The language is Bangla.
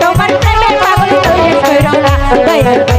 তোমার প্রেমে পাগল তৈরি করো না রাখো